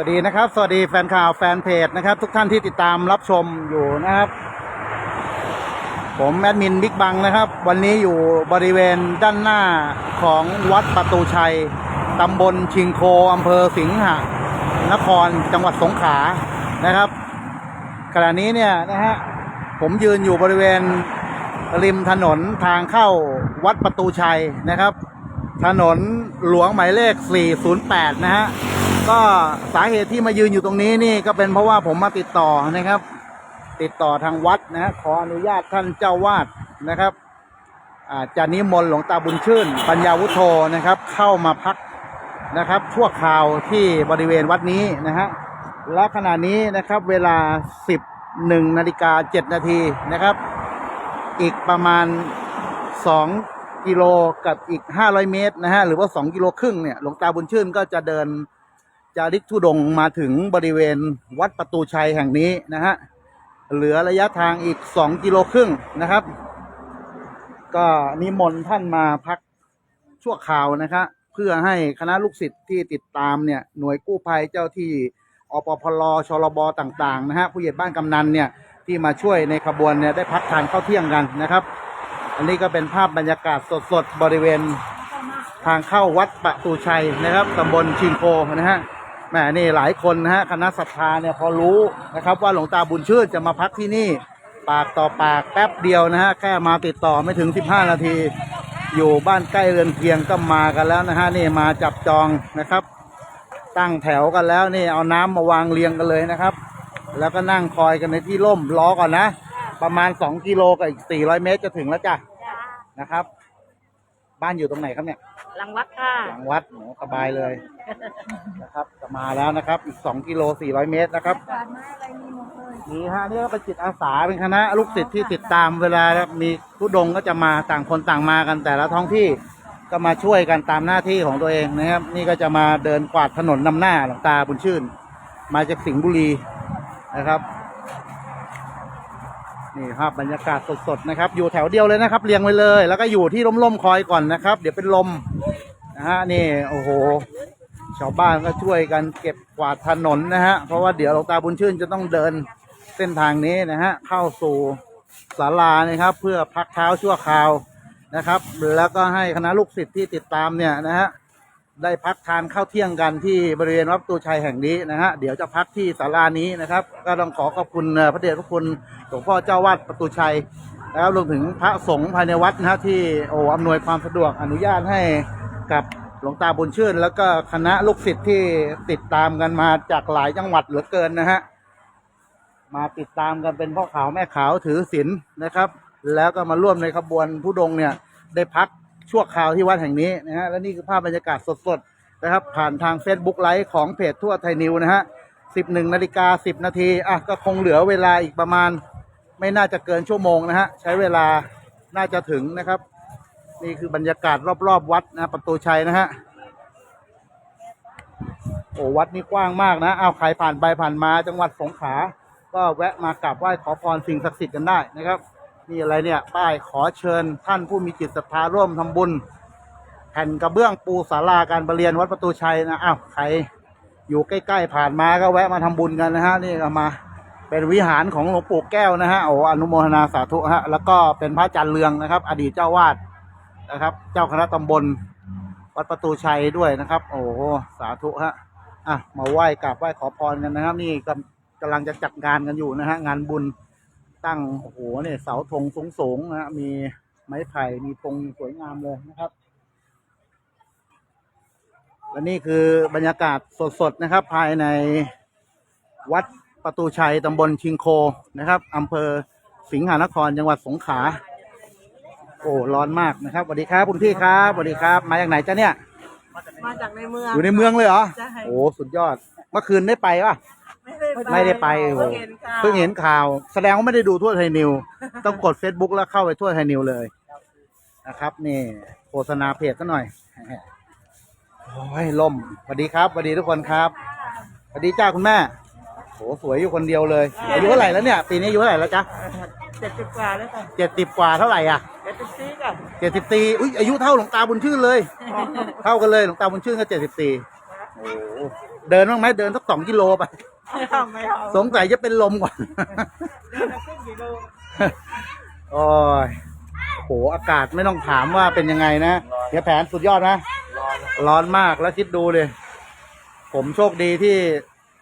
วัสดีนะครับ สวัสดีแฟนข่าวแฟนเพจนะครับ ทุกท่านที่ติดตามรับชมอยู่นะครับ ผมแอดมินบิ๊กบังนะครับ วันนี้อยู่บริเวณด้านหน้าของวัดประตูชัยตำบลชิงโคอำเภอสิงหะนครจังหวัดสงขลานะครับขณะนี้เนี่ยนะฮะผมยืนอยู่บริเวณริมถนนทางเข้าวัดประตูชัยนะครับ ถนนหลวงหมายเลข 408 นะฮะ ก็สาเหตุที่มายืนอยู่ตรงนี้นี่ก็เป็นเพราะว่าผมมาติดต่อนะครับ ติดต่อทางวัดนะขออนุญาตท่านเจ้าวาดนะครับอาจะนิมนต์หลวงตาบุญชื่น ปัญญาวุฒโธนะครับ เข้ามาพักนะครับชั่วคราวที่บริเวณวัดนี้นะฮะและขณะนี้นะครับเวลา 11นาฬิกา7นาทีนะครับ อีกประมาณ 2 กิโลกับอีก 500 เมตรนะฮะหรือว่า 2 กิโลครึ่งเนี่ยหลวงตาบุญชื่นก็จะเดิน จาริกธุดงมาถึงบริเวณวัดประตูชัยแห่งนี้นะฮะ เหลือระยะทางอีก 2 กิโลครึ่งนะครับ ก็นิมนต์ท่านมาพักชั่วคราวนะครับเพื่อให้คณะลูกศิษย์ที่ติดตามเนี่ยหน่วยกู้ภัยเจ้าที่อปพลชลบต่างๆนะฮะผู้ใหญ่บ้านกำนันเนี่ยที่มาช่วยในขบวนเนี่ยได้พักทานข้าวเที่ยงกันนะครับ อันนี้ก็เป็นภาพบรรยากาศสดๆบริเวณทางเข้าวัดประตูชัยนะครับตำบลชิงโคนะฮะ แหมนี่หลายคนนะฮะคณะศรัทธาเนี่ยพอรู้นะครับ ว่าหลวงตาบุญชื่นจะมาพักที่นี่ ปากต่อปากแป๊บเดียวนะฮะแค่มาติดต่อไม่ถึง 15 นาที อยู่บ้านใกล้เรือนเคียงก็มากันแล้วนะฮะนี่มาจับจองนะครับ ตั้งแถวกันแล้วนี่เอาน้ำมาวางเรียงกันเลยนะครับ แล้วก็นั่งคอยกันในที่ร่มรอก่อนนะ ประมาณ 2 กิโลกับอีก400 เมตรจะถึงแล้วจ้ะนะครับ บ้านอยู่ตรงไหนครับเนี่ย หลังวัดค่ะ หลังวัดโหสบายเลยนะครับจะมาแล้วนะครับ อีก2กิโล400เมตรนะครับนี่ฮะนี่ก็เป็นจิตอาสาเป็นคณะลูกศิษย์ที่ติดตามเวลามีผู้ดงก็จะมาต่างคนต่างมากันแต่ละท้องที่ก็มาช่วยกันตามหน้าที่ของตัวเองนะครับ นี่ก็จะมาเดินกวาดถนนนำหน้าหลวงตาบุญชื่น มาจากสิงห์บุรีนะครับ นี่ครับบรรยากาศสดๆนะครับ อยู่แถวเดียวเลยนะครับ เรียงไว้เลย แล้วก็อยู่ที่ร่มๆคอยก่อนนะครับ เดี๋ยวเป็นลมนะฮะนี่โอ้โหชาวบ้านก็ช่วยกันเก็บกวาดถนนนะฮะเพราะว่าเดี๋ยวหลวงตาบุญชื่นจะต้องเดินเส้นทางนี้นะฮะเข้าสู่ศาลานะครับ เพื่อพักเท้าชั่วคราวนะครับ แล้วก็ให้คณะลูกศิษย์ที่ติดตามเนี่ยนะฮะ ได้พักทานข้าวเที่ยงกันที่บริเวณวัดประตูชัยแห่งนี้นะฮะเดี๋ยวจะพักที่ศาลานี้นะครับ ก็ต้องขอขอบคุณพระเดชพระคุณหลวงพ่อเจ้าวาดประตูชัยนะครับรวมถึงพระสงฆ์ภายในวัดนะฮะที่โอ้อำนวยความสะดวกอนุญาตให้กับหลวงตาบุญชื่น แล้วก็คณะลูกศิษย์ที่ติดตามกันมาจากหลายจังหวัดเหลือเกินนะฮะมาติดตามกันเป็นพ่อขาวแม่ขาวถือศีลนะครับ แล้วก็มาร่วมในขบวนผู้ดงเนี่ยได้พัก ชั่วคราวที่วัดแห่งนี้นะฮะและนี่คือภาพบรรยากาศสดๆนะครับ ผ่านทาง Facebook ไลฟ์ของเพจทั่วไทยนิวนะฮะ11นาฬิกา10 นาทีอะก็คงเหลือเวลาอีกประมาณ ไม่น่าจะเกินชั่วโมงนะฮะใช้เวลาน่าจะถึงนะครับ นี่คือบรรยากาศรอบๆ วัดนะประตูชัยนะฮะโอ้วัดนี้กว้างมากนะเอาใครผ่านไปผ่านมาจังหวัดสงขลาก็แวะมากราบไหว้ขอพรสิ่งศักดิ์สิทธิ์กันได้นะครับ นี่อะไรเนี่ย ป้ายขอเชิญท่านผู้มีจิตศรัทธาร่วมทำบุญ แผ่นกระเบื้องปูศาลาการประเรียนวัดประตูชัยนะอ้าวใครอยู่ใกล้ๆผ่านมาก็แวะมาทำบุญกันนะฮะนี่ก็มาเป็นวิหารของหลวงปู่แก้วนะฮะโอ้อนุโมทนาสาธุฮะแล้วก็เป็นพระจันทร์เรืองนะครับ อดีตเจ้าวาดนะครับ เจ้าคณะตำบลวัดประตูชัยด้วยนะครับ โอ้สาธุฮะอะมาไหว้กราบไหว้ขอพรกันนะครับ นี่กำกำลังจะจัดงานกันอยู่นะฮะงานบุญ ตั้งโอ้โหเนี่ยเสาธงสูงๆนะฮะมีไม้ไผ่มีธงสวยงามเลยนะครับและนี่คือบรรยากาศสดๆนะครับ ภายในวัดประตูชัยตำบลชิงโคนะครับอำเภอสิงหานครจังหวัดสงขลาโอ้ร้อนมากนะครับสวัสดีครับคุณพี่ครับสวัสดีครับ มาจากไหนจ้าเนี่ย มาจากในเมืองอยู่ในเมืองเลยเหรอ ใช่ โอ้สุดยอด เมื่อคืนได้ไปปะ ไม่ได้ไปโอ้โหเพิ่งเห็นข่าว เพิ่งเห็นข่าว แสดงว่าไม่ได้ดูทั่วไทยนิว ต้องกด Facebook แล้วเข้าไปทั่วไทยนิวเลยนะครับ นี่โฆษณาเพจซะหน่อยโอ้ยล่มสวัสดีครับสวัสดีทุกคนครับสวัสดีจ้าคุณแม่โหสวยอยู่คนเดียวเลยอายุเท่าไหร่แล้วเนี่ยปีนี้อายุเท่าไหร่แล้วจ๊ะเจ็ดสิบกว่าแล้วค่ะเจ็ดสิบกว่าเท่าไหร่อะ เจ็ดสิบสี่ค่ะเจ็ดสิบสี่อุ้ยอายุเท่าหลวงตาบุญชื่นเลย เท่ากันเลยหลวงตาบุญชื่นก็เจ็ดสิบสี่โอ้โหเดินบ้างไหมเดินสักสองกิโลไป ไม่เอาไม่เอาสงสัยจะเป็นลมก่อน เดินมาครึ่งกิโลโอ้ยโห อากาศไม่ต้องถามว่าเป็นยังไงนะเดี๋ยวแผนสุดยอดนะร้อนมากแล้วคิดดูเลย ผมโชคดีที่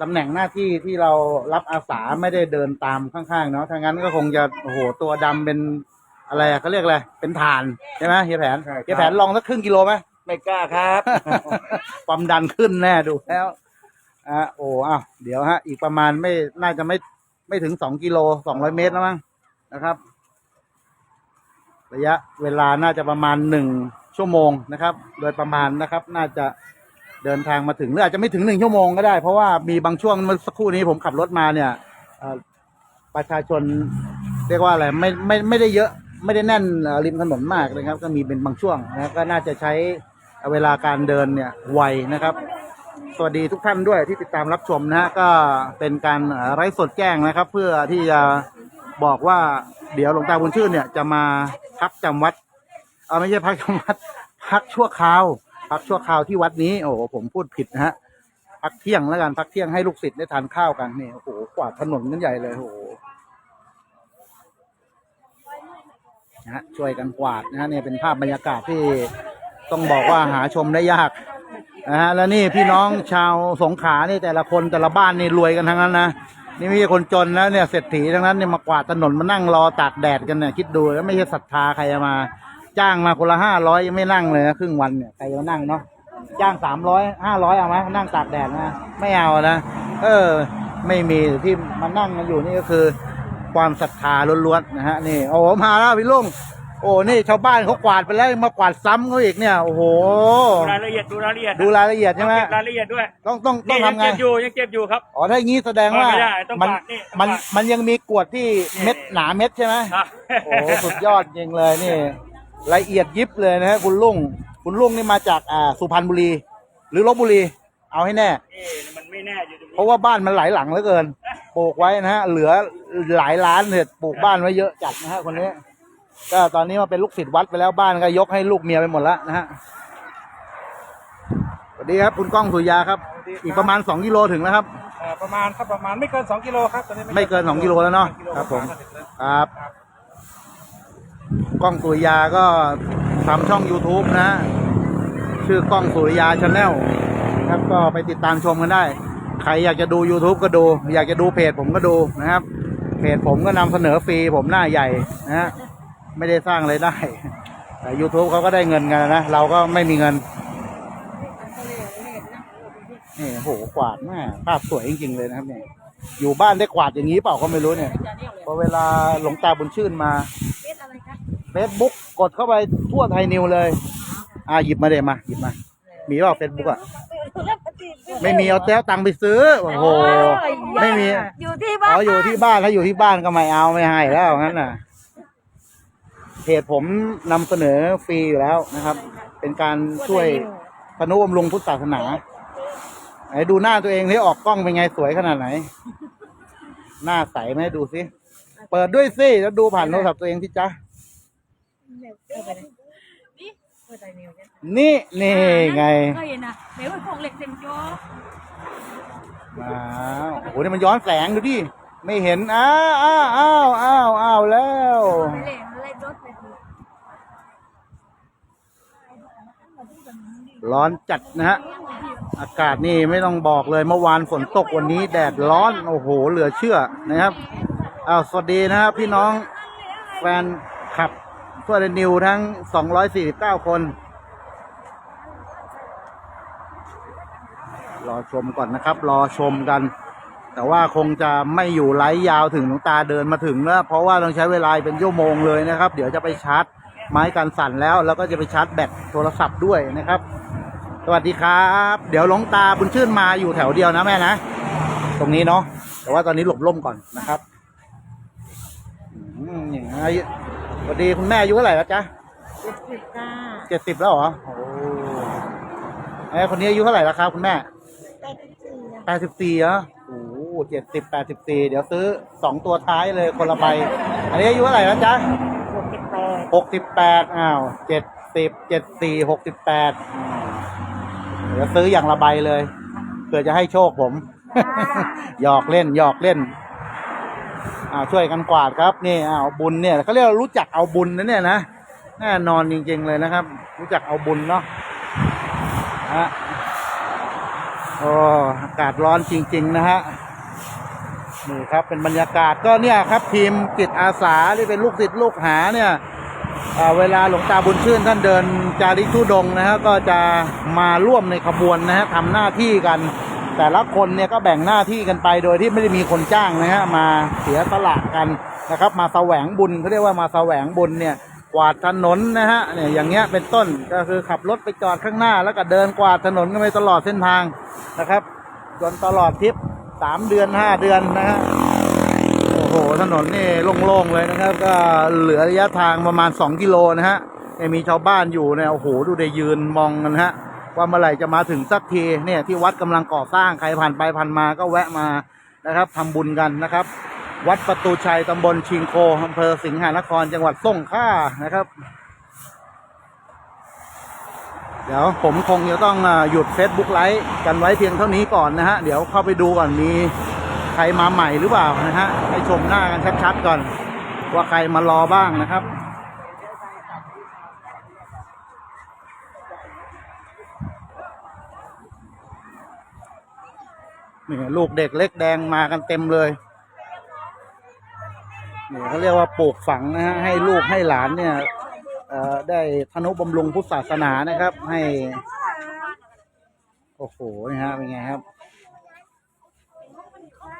ตำแหน่งหน้าที่ที่เรารับอาสาไม่ได้เดินตามข้างๆเนาะ ถ้างั้นก็คงจะโอ้โหตัวดำเป็นอะไรอะเขาเรียกอะไร เป็นฐานใช่ไหมเฮียแผนใช่ครับเฮียแผนลองสักครึ่งกิโลไหมไม่กล้าครับ ความดันขึ้นแน่ดูแล้ว อะโอ้อ้าวเดี๋ยวฮะ อีกประมาณไม่น่าจะไม่ไม่ถึงสองกิโลสองร้อยเมตรแล้วมั้งนะครับ ระยะเวลาน่าจะประมาณหนึ่งชั่วโมงนะครับ โดยประมาณนะครับ น่าจะเดินทางมาถึงหรืออาจจะไม่ถึงหนึ่งชั่วโมงก็ได้ เพราะว่ามีบางช่วงเมื่อสักครู่นี้ผมขับรถมาเนี่ยประชาชนเรียกว่าอะไรไม่ไม่ไม่ได้เยอะไม่ได้แน่นริมถนนมากนะครับ ก็มีเป็นบางช่วงนะก็น่าจะใช้เวลาการเดินเนี่ยไวนะครับ สวัสดีทุกท่านด้วยที่ติดตามรับชมนะฮะก็เป็นการไร้สดแจ้งนะครับ เพื่อที่จะบอกว่าเดี๋ยวหลวงตาบุญชื่นเนี่ยจะมาพักจำวัดเออไม่ใช่พักจำวัด พักชั่วคราว พักชั่วคราวที่วัดนี้โอ้โหผมพูดผิดนะฮะพักเที่ยงแล้วกันพักเที่ยงให้ลูกศิษย์ได้ทานข้าวกันนี่โอ้โหกวาดถนนกันใหญ่เลยโอ้โหนะฮะช่วยกันกวาดนะฮะเนี่ยเป็นภาพบรรยากาศที่ต้องบอกว่าหาชมได้ยาก นะฮะแล้วนี่พี่น้องชาวสงขลานี่แต่ละคนแต่ละบ้านนี่รวยกันทั้งนั้นนะนี่ไม่ใช่คนจนนะเนี่ยเศรษฐีทั้งนั้นเนี่ยมากวาดถนนมานั่งรอตากแดดกันเนี่ยคิดดูแล้วไม่ใช่ศรัทธาใครจะมา จ้างมาคนละห้าร้อยยังไม่นั่งเลยนะครึ่งวันเนี่ยใครจะนั่งเนาะจ้างสามร้อยห้าร้อยเอาไหมนั่งตากแดดนะไม่เอานะเออ ไม่มีที่มานั่งกันอยู่นี่ก็คือ ความศรัทธาล้วนๆนะฮะนี่โอ้มาแล้วพี่ลุง โอ้นี่ชาวบ้านเขากวาดไปแล้วมากวาดซ้ำเขาอีกเนี่ยโอ้โหดูรายละเอียดดูรายละเอียดดูรายละเอียดใช่ไหมเก็บรายละเอียดด้วยต้องต้องต้อนี่งยังทำไงเก็บอยู่ยังเก็บอยู่ครับ อ๋อถ้าอย่างนี้แสดงว่าไม่ได้ต้องมันปาดนี่ต้องมันปาดมันยังมีกรวดที่เม็ดหนาเม็ดใช่ไหมครับโอ้โหสุดยอดจริงเลยนี่ละเอียดยิบเลยนะฮะคุณลุงคุณลุงนี่มาจากอ่าสุพรรณบุรี หรือลบบุรี เอาให้แน่นี่มันไม่แน่อยู่ตรงนี้เพราะว่าบ้านมันหลายหลังเหลือเกินปลูกไว้นะฮะเหลือหลายล้านเนี่ยปลูกบ้านไว้เยอะจัดนะฮะคนนี้ ก็ตอนนี้มาเป็นลูกศิษย์วัดไปแล้วบ้านก็ยกให้ลูกเมียไปหมดแล้วนะฮะสวัสดีครับคุณก้องสุริยาครับ อีกประมาณสองกิโลถึงแล้วครับเอ่อประมาณครับประมาณไม่เกิน 2 กิโลครับตอนนี้ไม่เกิน 2 กิโลแล้วเนอะครับผมครับกล้องสุริยาก็ทำช่อง YouTube นะ ชื่อกล้องสุริยาชาแนลครับก็ไปติดตามชมกันได้ ใครอยากจะดู YouTube ก็ดู อยากจะดูเพจผมก็ดูนะครับ เพจผมก็นำเสนอฟรีผมหน้าใหญ่นะฮะ ไม่ได้สร้างไรายได้ แต่ YouTube เขาก็ได้เงินกันนะ เราก็ไม่มีเงิน นี่โหกวาดแม่ภาพสวยจริงๆเลยนะครับเนี่ยอยู่บ้านได้กวาดอย่างนี้เปล่าก็ไม่รู้เนี่ยพอเวลาหลวงตาบุญชื่นมาเฟซบุ๊กกดเข้าไปทั่วไทยนิวเลย อ่าหยิบมาเดี๋ยวมาหยิบมา มีเปล่าเฟซบุ๊กอะไม่มีเอาแต้วตังค์ไปซื้อโอ้โหไม่มีอยู่ที่บ้านอ๋ออยู่ที่บ้านถ้าอยู่ที่บ้านก็ไม่เอาไม่ให้แล้วงั้นน่ะ เพจผมนำเสนอฟรีอยู่แล้วนะครับ เป็นการช่วยพนุบำรุงพุทธศาสนาไหนดูหน้าตัวเองที่ออกกล้องเป็นไงสวยขนาดไหน หน้าใสไหมดูสิเปิดด้วยสิแล้วดูผ่านโทรศัพท์ตัวเองที่จ้านี่เปิดใจเมลเนี่ยนี่นี่ไงเคยเห็นนะเดี๋ยวของเหล็กเต็มจอว้าวโอ้โหนี่มันย้อนแสงดูดิไม่เห็นอ้าวอ้าวอ้าวอ้าวอ้าวแล้วไม่เล่นอะไรรถเลย ร้อนจัดนะฮะ อากาศนี่ไม่ต้องบอกเลยเมื่อวานฝนตกวันนี้แดดร้อน โอ้โห เหลือเชื่อนะครับอ้าวสวัสดีนะครับพี่น้องแฟนขับทั่วเนิวทั้ง 249 คน รอชมก่อนนะครับ รอชมกัน แต่ว่าคงจะไม่อยู่ไลฟ์ยาวถึงหลวงตาเดินมาถึงแล้วเพราะว่าต้องใช้เวลาเป็นชั่วโมงเลยนะครับ เดี๋ยวจะไปชาร์จไม้กันสั่นแล้ว แล้วก็จะไปชาร์จแบตโทรศัพท์ด้วยนะครับ สวัสดีครับ เดี๋ยวหลวงตาบุญชื่นมาอยู่แถวเดียวนะแม่นะ ตรงนี้เนาะแต่ว่าตอนนี้หลบร่มก่อนนะครับอืมอย่างไรสวัสดีคุณแม่อายุเท่าไหร่แล้วจ๊ะเจ็ดสิบค่ะเจ็ดสิบแล้วเหรอโอ้ไอ้คนนี้อายุเท่าไหร่แล้วครับคุณแม่แปดสิบสี่แปดสิบสี่เหรอโอ้เจ็ดสิบแปดสิบสี่เดี๋ยวซื้อสองตัวท้ายเลยคนละใบอันนี้อายุเท่าไหร่แล้วจ๊ะหกสิบแปดหกสิบแปดอ้าวเจ็ดสิบเจ็ดสี่หกสิบแปด เดี๋ยวซื้ออย่างละใบเลยผื่อจะให้โชคผม หยอกเล่นหยอกเล่นอ่าช่วยกันกวาดครับนี่เอาบุญเนี่ยเขาเรียกว่ารู้จักเอาบุญนะเนี่ยนะแน่นอนจริง ๆ เลยนะครับ รู้จักเอาบุญเนาะฮะโอ้อากาศร้อนจริง ๆ นะฮะนี่ครับเป็นบรรยากาศก็เนี่ยครับทีมจิตอาสาที่เป็นลูกศิษย์ลูกหาเนี่ยอ่า เวลาหลวงตาบุญชื่นท่านเดินจาริกทุดงนะฮะก็จะมาร่วมในขบวนนะฮะทำหน้าที่กัน แต่ละคนเนี่ยก็แบ่งหน้าที่กันไปโดยที่ไม่ได้มีคนจ้างนะฮะมาเสียสละกันนะครับ มาแสวงบุญเขาเรียกว่ามาแสวงบุญเนี่ยกวาดถนนนะฮะเนี่ยอย่างเงี้ยเป็นต้นก็คือขับรถไปจอดข้างหน้า แล้วก็เดินกวาดถนนกันไปตลอดเส้นทางนะครับจนตลอดทริปสามเดือนห้าเดือนนะฮะ โอ้โหถนนนี่โล่งๆเลยนะครับ ก็เหลือระยะทางประมาณ 2 กิโลนะฮะมีชาวบ้านอยู่เนี่ยโอ้โหดูได้ยืนมองกันฮะว่าเมื่อไหร่จะมาถึงสักทีเนี่ยที่วัดกำลังก่อสร้างใครผ่านไปผ่านมาก็แวะมานะครับทำบุญกันนะครับ วัดประตูชัยตำบลชิงโคอำเภอสิงหานครจังหวัดสงขลานะครับ เดี๋ยวผมคงจะต้องหยุด Facebook ไลฟ์กันไว้เพียงเท่านี้ก่อนนะฮะเดี๋ยวเข้าไปดูก่อนมี ใครมาใหม่หรือเปล่านะฮะให้ชมหน้ากันชัดๆก่อน ว่าใครมารอบ้างนะครับนี่ลูกเด็กเล็กแดงมากันเต็มเลยนี่เขาเรียกว่าปลูกฝังนะฮะให้ลูกให้หลานเนี่ยเอ่อได้ทนุบำรุงพุทธศาสนานะครับ ให้ โอ้โหนี่ฮะเป็นไงครับ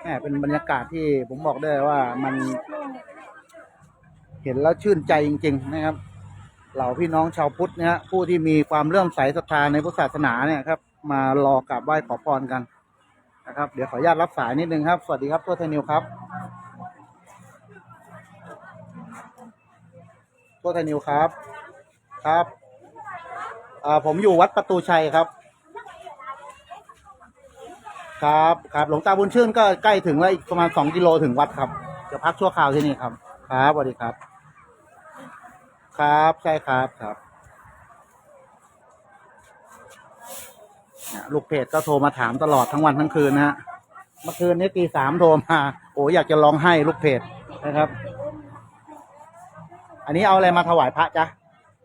แหมเป็นบรรยากาศที่ผมบอกได้ว่ามัน เห็นแล้วชื่นใจจริง ๆ นะครับ เหล่าพี่น้องชาวพุทธเนี่ยฮะผู้ที่มีความเลื่อมใสศรัทธาในพุทธศาสนาเนี่ยครับ มารอกราบไหว้ขอพรกันนะครับ เดี๋ยวขออนุญาตรับสายนิดนึงครับ สวัสดีครับทั่วไทยนิวครับทั่วไทยนิวครับ ครับอ่าผมอยู่วัดประตูชัยครับ ครับครับหลวงตาบุญชื่นก็ใกล้ถึงแล้วอีกประมาณสองกิโลถึงวัดครับจะพักชั่วคราวที่นี่ครับครับสวัสดีครับ ครับใช่ครับครับเนี่ยลูกเพจก็โทรมาถามตลอดทั้งวันทั้งคืนนะฮะเมื่อคืนนี้ตีสามโทรมาโอ้อยากจะร้องไห้ลูกเพจนะครับ อันนี้เอาอะไรมาถวายพระจ๊ะ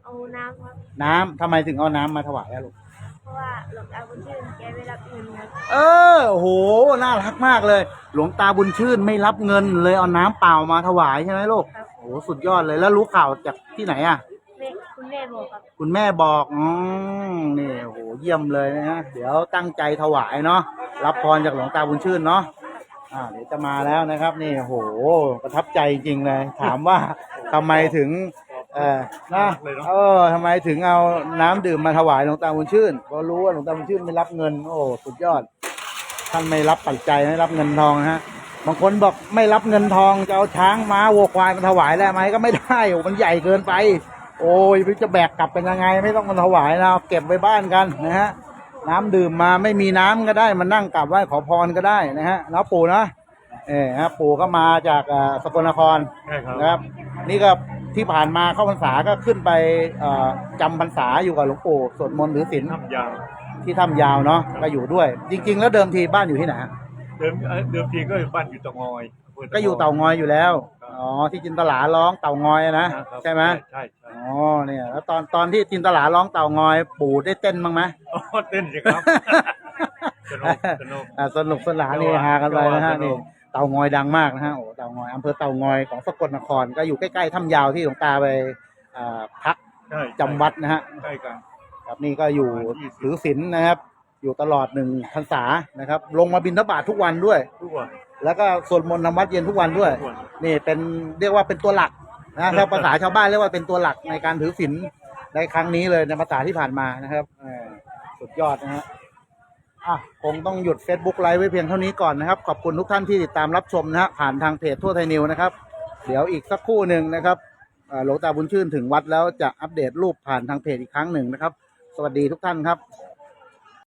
เอาน้ำครับน้ำทำไมถึงเอาน้ำมาถวายอะลูกเพราะว่าหลวงตาบุญชื่นแกไม่รับ เงินครับเออโอ้โหน่ารักมากเลย หลวงตาบุญชื่นไม่รับเงินเลยเอาน้ำเปล่ามาถวายใช่ไหมลูกครับโอ้โหสุดยอดเลยแล้วรู้ข่าวจากที่ไหนอะ แม่คุณแม่บอกครับคุณแม่บอกอืมนี่โอ้โหเยี่ยมเลยนะฮะเดี๋ยวตั้งใจถวายเนาะรับพรจากหลวงตาบุญชื่นเนาะอ่าเดี๋ยวจะมาแล้วนะครับ นี่โอ้โหประทับใจจริงๆเลย ถามว่าทำไมถึง เออนะเออทำไมถึงเอาน้ำดื่มมาถวายหลวงตาบุญชื่นเพราะรู้ว่าหลวงตาบุญชื่นไม่รับเงิน โอ้สุดยอด ท่านไม่รับปัจจัยไม่รับเงินทองนะฮะบางคนบอกไม่รับเงินทองจะเอาช้างม้าวัวควายมาถวายได้ไหมก็ไม่ได้โอ้มันใหญ่เกินไป โอ้ยจะแบกกลับเป็นยังไง ไม่ต้องมาถวายนะเอาเก็บไว้บ้านกันนะฮะน้ำดื่มมาไม่มีน้ำก็ได้มานั่งกราบไหว้ขอพรก็ได้นะฮะแล้วปู่นะเออฮะปู่ก็มาจากอ่าสกลนครใช่ครับนะครับ นี่ก็ ที่ผ่านมาเข้าพรรษาก็ขึ้นไปเอ่อจำพรรษาอยู่กับหลวงปู่สวดมนต์หรือศีลทำยาวที่ถ้ำยาวเนาะก็อยู่ด้วย จริง ๆ แล้วเดิมทีบ้านอยู่ที่ไหนฮะเดิมเอ่อเดิมทีก็บ้านอยู่เตะงอย ก็อยู่เต่างอยอยู่แล้วอ๋อที่จินตลาร้องเต่างอยอะนะครับใช่ไหมใช่ใช่อ๋อเนี่ยแล้วตอนตอนที่จินตลาร้องเต่างอย ปู่ได้เต้นบ้างไหมโอ้เต้นสิครับสนุกสนุกอ่าสนุกสนานนี่ฮากันไปนะฮะสนุนี่กเต่างอยดังมากนะฮะโอ้เต่างอยอำเภอเต่างอยของสกลนคร ก็อยู่ใกล้ๆถ้ำยาวที่หลวงตาไปอ่าพักใช่จำวัดนะฮะใช่กัน ครับนี่ก็อยู่ถือศีลนะครับ อยู่ตลอดหนึ่งพรรษานะครับ ลงมาบิณฑบาตทุกวันด้วย ทุกวัน แล้วก็สวดมนต์ทำวัดเย็นทุกวันด้วย ทุกวัน นี่เป็นเรียกว่าเป็นตัวหลักนะถ้าภาษาชาวบ้านเรียกว่าเป็นตัวหลักในการถือศีลในครั้งนี้เลยในภาษาที่ผ่านมานะครับเออสุดยอดนะฮะ อะคงต้องหยุด Facebook ไลฟ์ไว้เพียงเท่านี้ก่อนนะครับ ขอบคุณทุกท่านที่ติดตามรับชมนะฮะผ่านทางเพจทั่วไทยนิวนะครับ เดี๋ยวอีกสักครู่หนึ่งนะครับอ่าหลวงตาบุญชื่นถึงวัดแล้วจะอัปเดตรูปผ่านทางเพจอีกครั้งหนึ่งนะครับ สวัสดีทุกท่านครับ